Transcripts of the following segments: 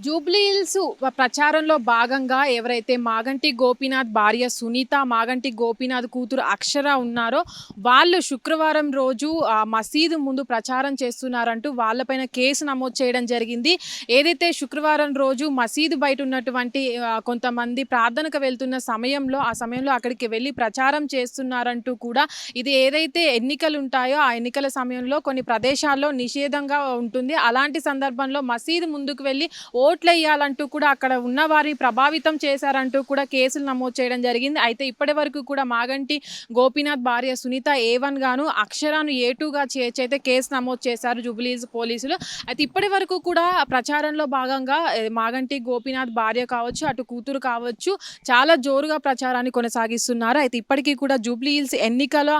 జూబ్లీహిల్స్ ప్రచారంలో భాగంగా ఎవరైతే మాగంటి గోపీనాథ్ భార్య సునీత మాగంటి గోపీనాథ్ కూతురు అక్షర ఉన్నారో వాళ్ళు శుక్రవారం రోజు ఆ, మసీదు ముందు ప్రచారం చేస్తున్నారంటూ వాళ్ళపైన కేసు నమోదు చేయడం జరిగింది. ఏదైతే శుక్రవారం రోజు మసీదు బయట ఉన్నటువంటి కొంతమంది ప్రార్థనకు వెళ్తున్న సమయంలో ఆ సమయంలో అక్కడికి వెళ్ళి ప్రచారం చేస్తున్నారంటూ కూడా ఇది ఏదైతే ఎన్నికలు ఉంటాయో ఆ ఎన్నికల సమయంలో కొన్ని ప్రదేశాల్లో నిషేధంగా ఉంటుంది. అలాంటి సందర్భంలో మసీదు ముందుకు వెళ్ళి ఓ వేయాలంటూ కూడా అక్కడ ఉన్న వారిని ప్రభావితం చేశారంటూ కూడా కేసులు నమోదు చేయడం జరిగింది. అయితే ఇప్పటి వరకు కూడా మాగంటి గోపీనాథ్ భార్య సునీత ఏ వన్ గాను అక్షరాను ఏ టూగా చేర్చైతే కేసు నమోదు చేశారు జూబ్లీస్ పోలీసులు. అయితే ఇప్పటి వరకు కూడా ప్రచారంలో భాగంగా మాగంటి గోపీనాథ్ భార్య కావచ్చు అటు కూతురు కావచ్చు చాలా జోరుగా ప్రచారాన్ని కొనసాగిస్తున్నారు. అయితే ఇప్పటికీ కూడా జూబ్లీ హిల్స్ ఎన్నికల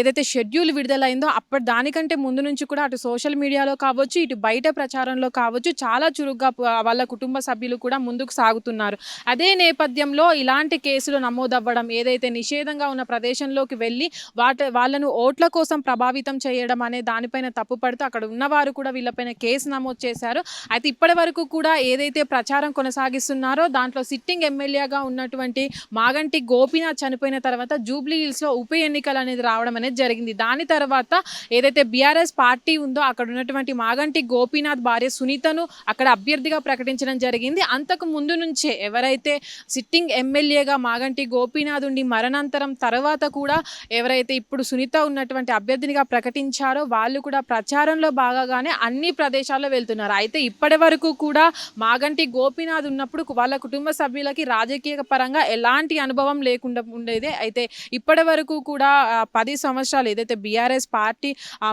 ఏదైతే షెడ్యూల్ విడుదలైందో అప్పటి దానికంటే ముందు నుంచి కూడా అటు సోషల్ మీడియాలో కావచ్చు ఇటు బయట ప్రచారంలో కావచ్చు చాలా చురుగ్గా వాళ్ళ కుటుంబ సభ్యులు కూడా ముందుకు సాగుతున్నారు. అదే నేపథ్యంలో ఇలాంటి కేసులు నమోదవ్వడం ఏదైతే నిషేధంగా ఉన్న ప్రదేశంలోకి వెళ్ళి వాట వాళ్ళను ఓట్ల కోసం ప్రభావితం చేయడం అనే దానిపైన తప్పుపడుతూ అక్కడ ఉన్నవారు కూడా వీళ్ళపైన కేసు నమోదు చేశారు. అయితే ఇప్పటి వరకు కూడా ఏదైతే ప్రచారం కొనసాగిస్తున్నారో దాంట్లో సిట్టింగ్ ఎమ్మెల్యేగా ఉన్నటువంటి మాగంటి గోపీనాథ్ చనిపోయిన తర్వాత జూబ్లీ హిల్స్లో ఉప ఎన్నికలు అనేది రావడం అనేది జరిగింది. దాని తర్వాత ఏదైతే బీఆర్ఎస్ పార్టీ ఉందో అక్కడ ఉన్నటువంటి మాగంటి గోపీనాథ్ భార్య సునీతను అక్కడ అభ్యర్థిగా ప్రకటించడం జరిగింది. అంతకు ముందు నుంచే ఎవరైతే సిట్టింగ్ ఎమ్మెల్యేగా మాగంటి గోపీనాథ్ ఉండి మరణాంతరం తర్వాత కూడా ఎవరైతే ఇప్పుడు సునీత ఉన్నటువంటి అభ్యర్థినిగా ప్రకటించారో వాళ్ళు కూడా ప్రచారంలో భాగంగానే అన్ని ప్రదేశాల్లో వెళ్తున్నారు. అయితే ఇప్పటి వరకు కూడా మాగంటి గోపీనాథ్ ఉన్నప్పుడు వాళ్ళ కుటుంబ సభ్యులకి రాజకీయ పరంగా ఎలాంటి అనుభవం లేకుండా ఉండేది. అయితే ఇప్పటి వరకు కూడా పది సంవత్సరాలు ఏదైతే బీఆర్ఎస్ పార్టీ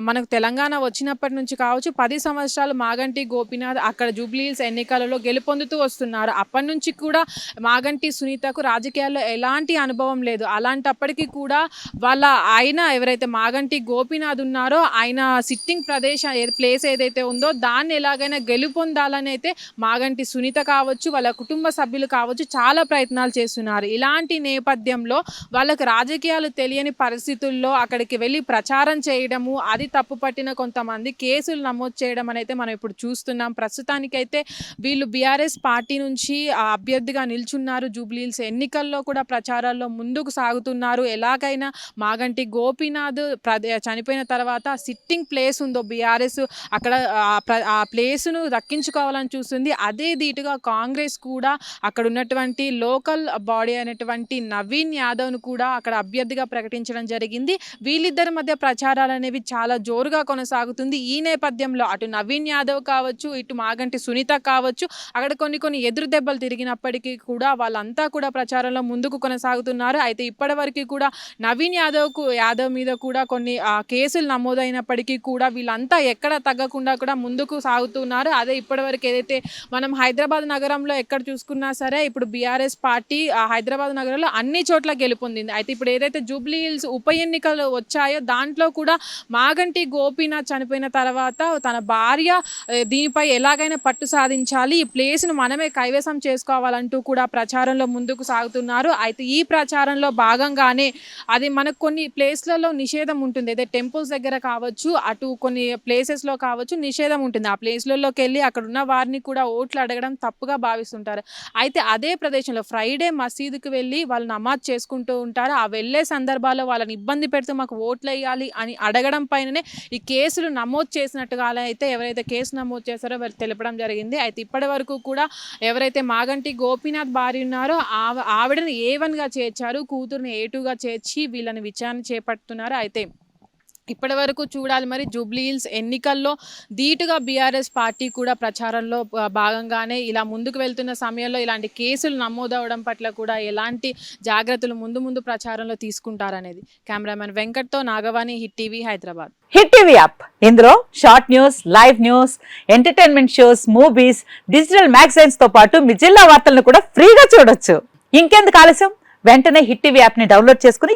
మనకు తెలంగాణ వచ్చినప్పటి నుంచి కావచ్చు పది సంవత్సరాలు మాగంటి గోపీనాథ్ అక్కడ జూబ్లీహిల్స్ ఎన్నికలలో గెలుపొందుతూ వస్తున్నారు. అప్పటి నుంచి కూడా మాగంటి సునీతకు రాజకీయాల్లో ఎలాంటి అనుభవం లేదు. అలాంటప్పటికీ కూడా వాళ్ళ ఆయన ఎవరైతే మాగంటి గోపీనాథ్ ఉన్నారో ఆయన సిట్టింగ్ ప్రదేశం ప్లేస్ ఏదైతే ఉందో దాన్ని ఎలాగైనా గెలుపొందాలని అయితే మాగంటి సునీత కావచ్చు వాళ్ళ కుటుంబ సభ్యులు కావచ్చు చాలా ప్రయత్నాలు చేస్తున్నారు. ఇలాంటి నేపథ్యంలో వాళ్ళకు రాజకీయాలు తెలియని పరిస్థితుల్లో అక్కడికి వెళ్ళి ప్రచారం చేయడము అది తప్పు పట్టిన కొంతమంది కేసులు నమోదు చేయడం అనేది మనం ఇప్పుడు చూస్తున్నాం. ప్రస్తుతానికైతే వీళ్ళు బీఆర్ఎస్ పార్టీ నుంచి అభ్యర్థిగా నిల్చున్నారు. జూబ్లీహిల్స్ ఎన్నికల్లో కూడా ప్రచారాల్లో ముందుకు సాగుతున్నారు. ఎలాగైనా మాగంటి గోపీనాథ్ ప్రదే చనిపోయిన తర్వాత సిట్టింగ్ ప్లేస్ ఉందో బీఆర్ఎస్ అక్కడ ఆ ఆ ప్లేస్ను దక్కించుకోవాలని చూస్తుంది. అదే ధీటుగా కాంగ్రెస్ కూడా అక్కడ ఉన్నటువంటి లోకల్ బాడీ అయినటువంటి నవీన్ యాదవ్ను కూడా అక్కడ అభ్యర్థిగా ప్రకటించడం జరిగింది. వీళ్ళిద్దరి మధ్య ప్రచారాలు అనేవి చాలా జోరుగా కొనసాగుతుంది. ఈ నేపథ్యంలో అటు నవీన్ యాదవ్ కావచ్చు ఇటు మాగంటి సునీత కావచ్చు అక్కడ కొన్ని కొన్ని ఎదురు దెబ్బలు తిరిగినప్పటికీ కూడా వాళ్ళంతా కూడా ప్రచారంలో ముందుకు కొనసాగుతున్నారు. అయితే ఇప్పటివరకు కూడా నవీన్ యాదవ్కు యాదవ్ మీద కూడా కొన్ని కేసులు నమోదైనప్పటికీ కూడా వీళ్ళంతా ఎక్కడ తగ్గకుండా కూడా ముందుకు సాగుతున్నారు. అదే ఇప్పటివరకు ఏదైతే మనం హైదరాబాద్ నగరంలో ఎక్కడ చూసుకున్నా సరే ఇప్పుడు బీఆర్ఎస్ పార్టీ ఆ హైదరాబాద్ నగరంలో అన్ని చోట్ల గెలుపొందింది. అయితే ఇప్పుడు ఏదైతే జూబ్లీ హిల్స్ ఉప ఎన్నికలు వచ్చాయో దాంట్లో కూడా మాగంటి గోపీనాథ్ చనిపోయిన తర్వాత తన భార్య దీనిపై ఎలాగైనా పట్టు సాధించాలి ఈ ప్లేస్ను మనమే కైవసం చేసుకోవాలంటూ కూడా ప్రచారంలో ముందుకు సాగుతున్నారు. అయితే ఈ ప్రచారంలో భాగంగానే అది మనకు కొన్ని ప్లేస్లలో నిషేధం ఉంటుంది. అయితే టెంపుల్స్ దగ్గర కావచ్చు అటు కొన్ని ప్లేసెస్లో కావచ్చు నిషేధం ఉంటుంది. ఆ ప్లేస్లలోకి వెళ్ళి అక్కడ ఉన్న వారిని కూడా ఓట్లు అడగడం తప్పుగా భావిస్తుంటారు. అయితే అదే ప్రదేశంలో ఫ్రైడే మసీదుకి వెళ్ళి వాళ్ళు నమాజ్ చేసుకుంటూ ఉంటారు. ఆ వెళ్ళే సందర్భాల్లో వాళ్ళని ఇబ్బంది పెడుతూ మాకు ఓట్లు వేయాలి అని అడగడం పైననే ఈ కేసులు నమోదు చేసినట్టుగా అలా అయితే ఎవరైతే కేసు నమోదు చేశారో వారు తెలపడం జరిగింది. అయితే ఇప్పటి వరకు కూడా ఎవరైతే మాగంటి గోపీనాథ్ భార్య ఉన్నారో ఆవిడని ఏ వన్గా చేర్చారు కూతురుని ఏ టూగా చేర్చి వీళ్ళని విచారణ చేపడుతున్నారు. అయితే ఇప్పటి వరకు చూడాలి మరి జూబ్లీ హిల్స్ ఎన్నికల్లో ధీటుగా బీఆర్ఎస్ పార్టీ కూడా ప్రచారంలో భాగంగానే ఇలా ముందుకు వెళ్తున్న సమయంలో ఇలాంటి కేసులు నమోదవడం పట్ల కూడా ఎలాంటి జాగ్రత్తలు ముందు ముందు ప్రచారంలో తీసుకుంటారనేది. Cameraman వెంకట్తో Nagavani hit TV Hyderabad. Hit TV app. ఇందులో short news live news entertainment shows movies digital మ్యాగజైన్స్తో పాటు మీ జిల్లా వార్తలను కూడా ఫ్రీగా చూడొచ్చు. ఇంకెందుకు ఆలస్యం? వెంటనే హిట్ టీవీ యాప్ని డౌన్లోడ్ చేసుకుని